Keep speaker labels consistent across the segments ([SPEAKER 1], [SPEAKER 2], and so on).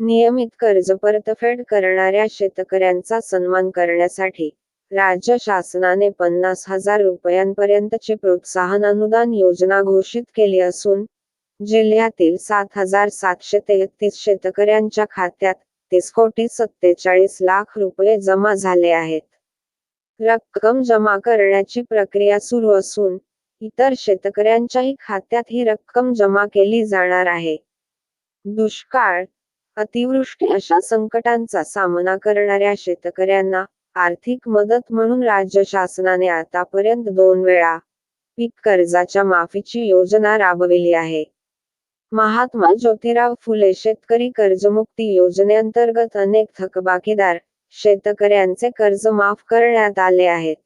[SPEAKER 1] नियमित कर्ज परतफेड करणाऱ्या शेतकऱ्यांचा सन्मान करण्यासाठी राज्य शासनाने पन्नास हजार रुपयांपर्यंतची प्रोत्साहन अनुदान योजना घोषित केली असून जिल्ह्यातील सात हजार सातशे तेहतीस शेतकऱ्यांच्या खात्यात तीस कोटी सत्तेचाळीस लाख रुपये जमा झाले आहेत. रक्कम जमा करण्याची प्रक्रिया सुरू असून इतर शेतकऱ्यांच्याही खात्यात ही रक्कम जमा केली जाणार आहे. दुष्काळ अतिवृष्टी अशा संकटांचा सामना करणाऱ्या शेतकऱ्यांना आर्थिक मदत म्हणून राज्य शासनाने आतापर्यंत दोन वेळा पीक कर्जाच्या माफीची योजना राबविली आहे. महात्मा ज्योतिराव फुले शेतकरी कर्जमुक्ती योजनेअंतर्गत अनेक थकबाकीदार शेतकऱ्यांचे कर्ज माफ करण्यात आले आहेत.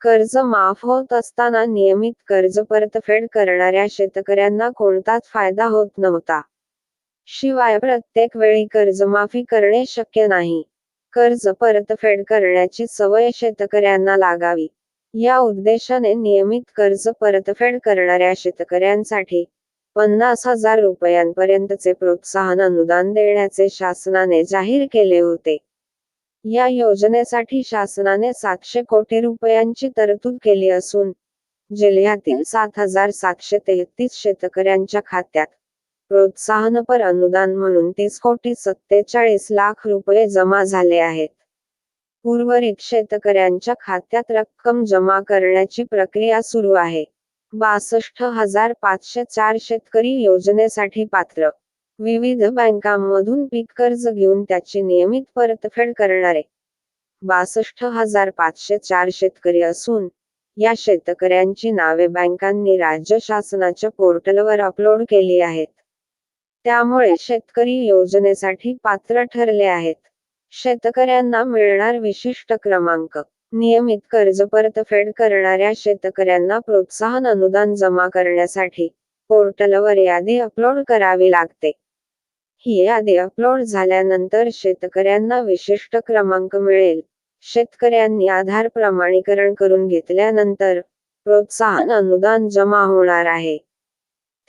[SPEAKER 1] कर्ज माफ होत असताना नियमित कर्ज परतफेड करणाऱ्या शेतकऱ्यांना कोणताच फायदा होत नव्हता. शिवाय प्रत्येक वेळी कर्जमाफी करणे शक्य नाही. कर्ज परतफेड करण्याची सवय शेतकऱ्यांना लागावी. या उद्देशाने नियमित कर्ज परतफेड करणाऱ्या शेतकऱ्यांसाठी पन्नास हजार रुपयांपर्यंतचे प्रोत्साहन अनुदान देण्याचे शासनाने जाहीर केले होते. या योजनेसाठी शासनाने सातशे कोटी रुपयांची तरतूद केली असून जिल्ह्यातील सात हजार सातशे तेहतीस शेतकऱ्यांच्या खात्यात प्रोत्साहनपर अनुदान म्हणून तीस कोटी सत्तेचाळीस लाख रुपये जमा झाले आहेत. उर्वरित शेतकऱ्यांच्या खात्यात रक्कम जमा करण्याची प्रक्रिया सुरू आहे. बासष्ट हजार पाचशे चार शेतकरी योजनेसाठी पात्र. विविध बँकांमधून पीक कर्ज घेऊन त्याची नियमित परतफेड करणारे. बासष्ट हजार पाचशे चार शेतकरी असून या शेतकऱ्यांची नावे बँकांनी राज्य शासनाच्या पोर्टलवर अपलोड केली आहेत. त्यामुळे शेतकरी योजनेसाठी पात्र ठरले आहेत. शेतकऱ्यांना मिळणार विशिष्ट क्रमांक. नियमित कर्ज परतफेड करणाऱ्या शेतकऱ्यांना प्रोत्साहन अनुदान जमा करण्यासाठी पोर्टलवर यादी अपलोड करावी लागते. ही यादी अपलोड झाल्यानंतर शेतकऱ्यांना विशिष्ट क्रमांक मिळेल. शेतकऱ्यांनी आधार प्रमाणीकरण करून घेतल्यानंतर प्रोत्साहन अनुदान जमा होणार आहे.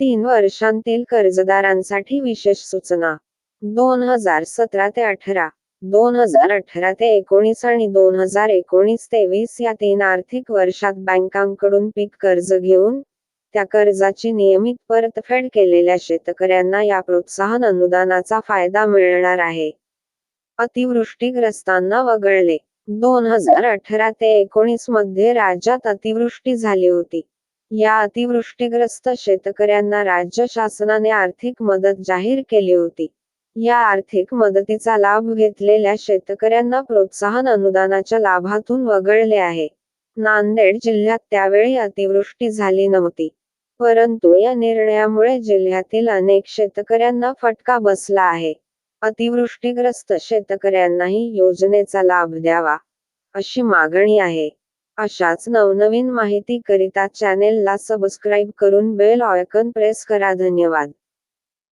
[SPEAKER 1] तीन वर्षांतील कर्जदारांसाठी विशेष सूचना. दोन हजार सतरा ते अठरा दोन हजार अठरा ते एकोणीस आणि दोन हजार एकोणीस ते वीस या तीन आर्थिक वर्षात बँकांकडून पीक कर्ज घेऊन त्या कर्जाची नियमित परतफेड केलेल्या शेतकऱ्यांना या प्रोत्साहन अनुदानाचा फायदा मिळणार आहे. अतिवृष्टीग्रस्तांना वगळले. दोन हजार अठरा ते एकोणीसमध्ये राज्यात अतिवृष्टी झाली होती. या अतिवृष्टीग्रस्त शेतकऱ्यांना राज्य शासनाने आर्थिक मदत जाहीर केली होती. या आर्थिक मदतीचा लाभ घेतलेल्या शेतकऱ्यांना प्रोत्साहन अनुदानाच्या लाभातून वगळले आहे. नांदेड जिल्ह्यात त्यावेळी अतिवृष्टी झाली नव्हती. परंतु या निर्णयामुळे जिल्ह्यातील अनेक शेतकऱ्यांना फटका बसला आहे. अतिवृष्टीग्रस्त शेतकऱ्यांनाही योजनेचा लाभ द्यावा अशी मागणी आहे. अशाच नवनवीन माहिती करिता चॅनेलला सबस्क्राईब करून बेल ऑयकन प्रेस करा. धन्यवाद.